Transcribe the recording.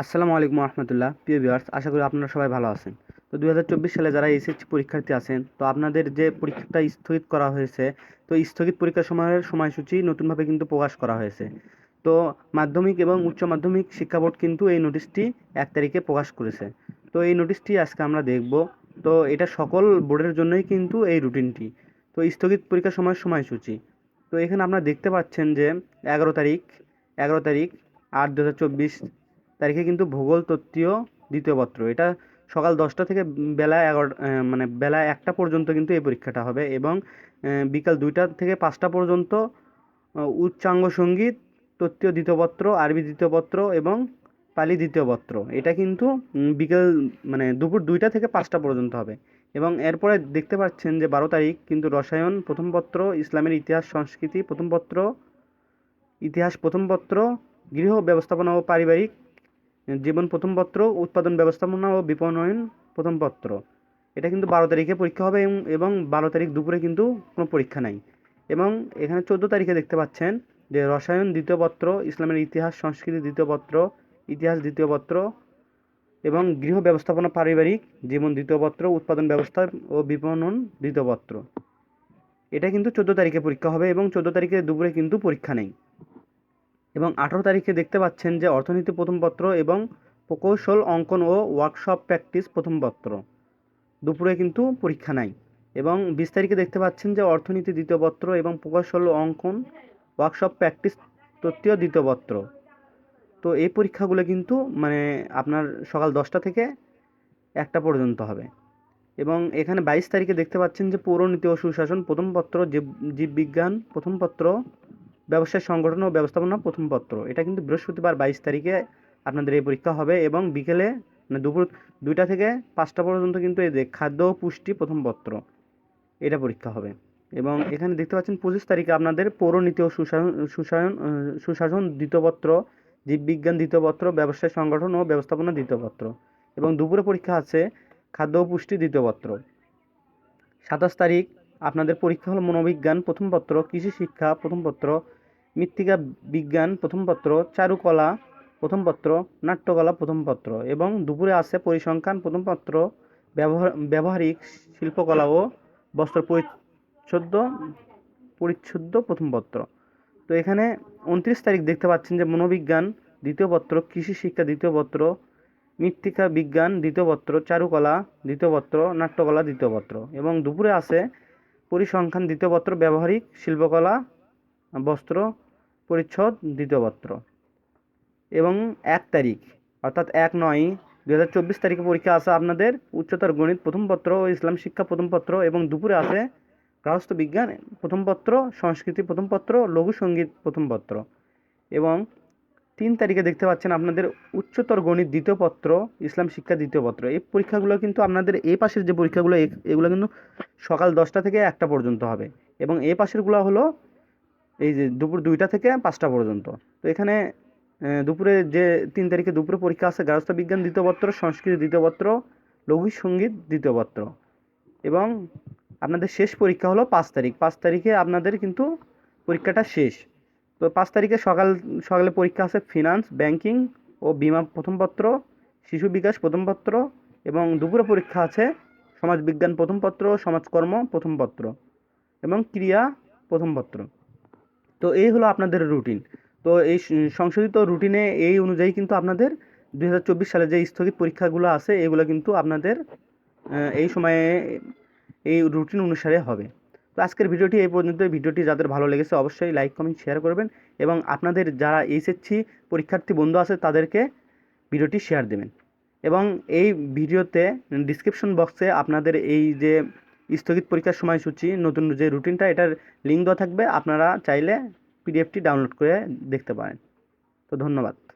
আসসালামু আলাইকুম রহমতুল্লাহ প্রিয় ভিউয়ার্স, আশা করি আপনারা সবাই ভালো আছেন। তো দু হাজার চব্বিশ সালে যারা এসএসসি পরীক্ষার্থী আছেন, তো আপনাদের যে পরীক্ষাটা স্থগিত করা হয়েছে, তো স্থগিত পরীক্ষার সময়ের সময়সূচি নতুনভাবে কিন্তু প্রকাশ করা হয়েছে। তো মাধ্যমিক এবং উচ্চ মাধ্যমিক শিক্ষা বোর্ড কিন্তু এই নোটিশটি এক তারিখে প্রকাশ করেছে। তো এই নোটিশটি আজকে আমরা দেখব। তো এটা সকল বোর্ডের জন্যই কিন্তু এই রুটিনটি। তো স্থগিত পরীক্ষার সময়ের সময়সূচি। তো এখানে আপনারা দেখতে পাচ্ছেন যে এগারো তারিখ এগারো তারিখ আট দু হাজার চব্বিশ তারিখে কিন্তু ভূগোল, তত্ত্বীয় দ্বিতীয় পত্র। এটা সকাল দশটা থেকে বেলা এগারো মানে বেলা একটা পর্যন্ত কিন্তু এই পরীক্ষাটা হবে এবং বিকাল দুইটা থেকে পাঁচটা পর্যন্ত উচ্চাঙ্গ সংগীত, তত্ত্বীয় দ্বিতীয় পত্র, আরবি দ্বিতীয় পত্র এবং পালি দ্বিতীয় পত্র। এটা কিন্তু বিকেল মানে দুপুর দুইটা থেকে পাঁচটা পর্যন্ত হবে এবং এরপরে দেখতে পাচ্ছেন যে বারো তারিখ কিন্তু রসায়ন প্রথম পত্র, ইসলামের ইতিহাস, সংস্কৃতি প্রথম পত্র, ইতিহাস প্রথম পত্র, গৃহ ব্যবস্থাপনা ও পারিবারিক জীবন প্রথম পত্র, উৎপাদন ব্যবস্থাপনা ও বিপণন প্রথম পত্র। এটা কিন্তু বারো তারিখে পরীক্ষা হবে এবং- বারো তারিখ দুপুরে কিন্তু কোনো পরীক্ষা নাই। এবং এখানে চোদ্দ তারিখে দেখতে পাচ্ছেন যে রসায়ন দ্বিতীয় পত্র, ইসলামের ইতিহাস, সংস্কৃতি দ্বিতীয় পত্র, ইতিহাস দ্বিতীয় পত্র এবং গৃহ ব্যবস্থাপনা পারিবারিক জীবন দ্বিতীয় পত্র, উৎপাদন ব্যবস্থা ও বিপণন দ্বিতীয় পত্র। এটা কিন্তু চোদ্দ তারিখে পরীক্ষা হবে এবং চোদ্দ তারিখে দুপুরে কিন্তু পরীক্ষা নেই। এবং আঠারো তারিখে দেখতে পাচ্ছেন যে অর্থনীতি প্রথম পত্র এবং প্রকৌশল অঙ্কন ও ওয়ার্কশপ প্র্যাকটিস প্রথম পত্র। দুপুরে কিন্তু পরীক্ষা নাই এবং বিশ তারিখে দেখতে পাচ্ছেন যে অর্থনীতি দ্বিতীয় পত্র এবং প্রকৌশল অঙ্কন, ওয়ার্কশপ প্র্যাকটিস তৃতীয়, দ্বিতীয় পত্র। তো এই পরীক্ষাগুলো কিন্তু মানে আপনার সকাল দশটা থেকে একটা পর্যন্ত হবে। এবং এখানে বাইশ তারিখে দেখতে পাচ্ছেন যে পৌরনীতি ও সুশাসন প্রথম পত্র, জীব, জীববিজ্ঞান প্রথম পত্র ব্যবসায় সংগঠন ও ব্যবস্থাপনা প্রথম পত্র। এটা কিন্তু বৃহস্পতিবার বাইশ তারিখে আপনাদের এই পরীক্ষা হবে এবং বিকেলে মানে দুপুর দুইটা থেকে পাঁচটা পর্যন্ত কিন্তু এই যে খাদ্য পুষ্টি প্রথম পত্র, এটা পরীক্ষা হবে। এবং এখানে দেখতে পাচ্ছেন পঁচিশ তারিখে আপনাদের পৌরনীতি ও সুশাসন সুশাসন সুশাসন দ্বিতীয় পত্র, জীববিজ্ঞান দ্বিতীয় পত্র, ব্যবসায় সংগঠন ও ব্যবস্থাপনা দ্বিতীয় পত্র এবং দুপুরে পরীক্ষা আছে খাদ্য ও পুষ্টি দ্বিতীয় পত্র। সাতাশ তারিখ আপনাদের পরীক্ষা হলো মনোবিজ্ঞান প্রথম পত্র, কৃষি শিক্ষা প্রথম পত্র মৃত্তিকা বিজ্ঞান প্রথম পত্র, চারুকলা প্রথম পত্র, নাট্যকলা প্রথম পত্র এবং দুপুরে আছে পরিসংখ্যান প্রথম পত্র, ব্যবহার, ব্যবহারিক শিল্পকলা ও বস্ত্র পরিচ্ছদ পরিচ্ছদ প্রথম পত্র। তো এখানে উনত্রিশ তারিখ দেখতে পাচ্ছেন যে মনোবিজ্ঞান দ্বিতীয় পত্র, কৃষি শিক্ষা দ্বিতীয় পত্র, মৃত্তিকা বিজ্ঞান দ্বিতীয় পত্র, চারুকলা দ্বিতীয় পত্র, নাট্যকলা দ্বিতীয় পত্র এবং দুপুরে আছে পরিসংখ্যান দ্বিতীয় পত্র, ব্যবহারিক শিল্পকলা, বস্ত্র পরিচ্ছদ দ্বিতীয় পত্র। এবং এক তারিখ, অর্থাৎ এক নয় দু হাজার চব্বিশ তারিখে পরীক্ষা আছে আপনাদের। উচ্চতর গণিত প্রথম পত্র ও ইসলাম শিক্ষা প্রথম পত্র এবং দুপুরে আছে গৃহস্থ বিজ্ঞান প্রথম পত্র, সংস্কৃতি প্রথম পত্র, লঘু সংগীত প্রথম পত্র। এবং তিন তারিখে দেখতে পাচ্ছেন আপনাদের উচ্চতর গণিত দ্বিতীয় পত্র, ইসলাম শিক্ষা দ্বিতীয় পত্র। এই পরীক্ষাগুলো কিন্তু আপনাদের এ পাশের যে পরীক্ষাগুলো এগুলো কিন্তু সকাল দশটা থেকে একটা পর্যন্ত হবে। এবং এ পাশেরগুলো হলো এই যে দুপুর দুইটা থেকে পাঁচটা পর্যন্ত। তো এখানে দুপুরে যে তিন তারিখে দুপুরে পরীক্ষা আছে গার্হস্থ বিজ্ঞান দ্বিতীয় পত্র, সংস্কৃত দ্বিতীয় পত্র লঘু সংগীত দ্বিতীয় পত্র। এবং আপনাদের শেষ পরীক্ষা হলো পাঁচ তারিখ। পাঁচ তারিখে আপনাদের কিন্তু পরীক্ষাটা শেষ। তো পাঁচ তারিখে সকাল, সকালে পরীক্ষা আছে ফিনান্স ব্যাংকিং ও বিমা প্রথম পত্র, শিশু বিকাশ প্রথম পত্র এবং দুপুরে পরীক্ষা আছে সমাজবিজ্ঞান প্রথম পত্র, সমাজকর্ম প্রথম পত্র এবং ক্রিয়া প্রথম পত্র। তো এই হলো আপনাদের রুটিন তো এই সংশোধিত রুটিনে এই অনুযায়ী কিন্তু আপনাদের দুই হাজার চব্বিশ সালে যে স্থগিত পরীক্ষাগুলো আছে, এগুলো কিন্তু আপনাদের এই সময়ে এই রুটিন অনুসারে হবে। তো আজকের ভিডিওটি এই পর্যন্ত ভিডিওটি যাদের ভালো লেগেছে অবশ্যই লাইক কমেন্ট শেয়ার করবেন এবং আপনাদের যারা এইচএসসি পরীক্ষার্থী বন্ধু আছে তাদেরকে ভিডিওটি শেয়ার দেবেন। এবং এই ভিডিওতে ডিসক্রিপশন বক্সে আপনাদের এই যে স্থগিত পরীক্ষার সময়সূচি, নতুন যে রুটিনটা, এটার লিঙ্ক দেওয়া থাকবে। আপনারা চাইলে পিডিএফটি ডাউনলোড করে দেখতে পারেন। তো ধন্যবাদ।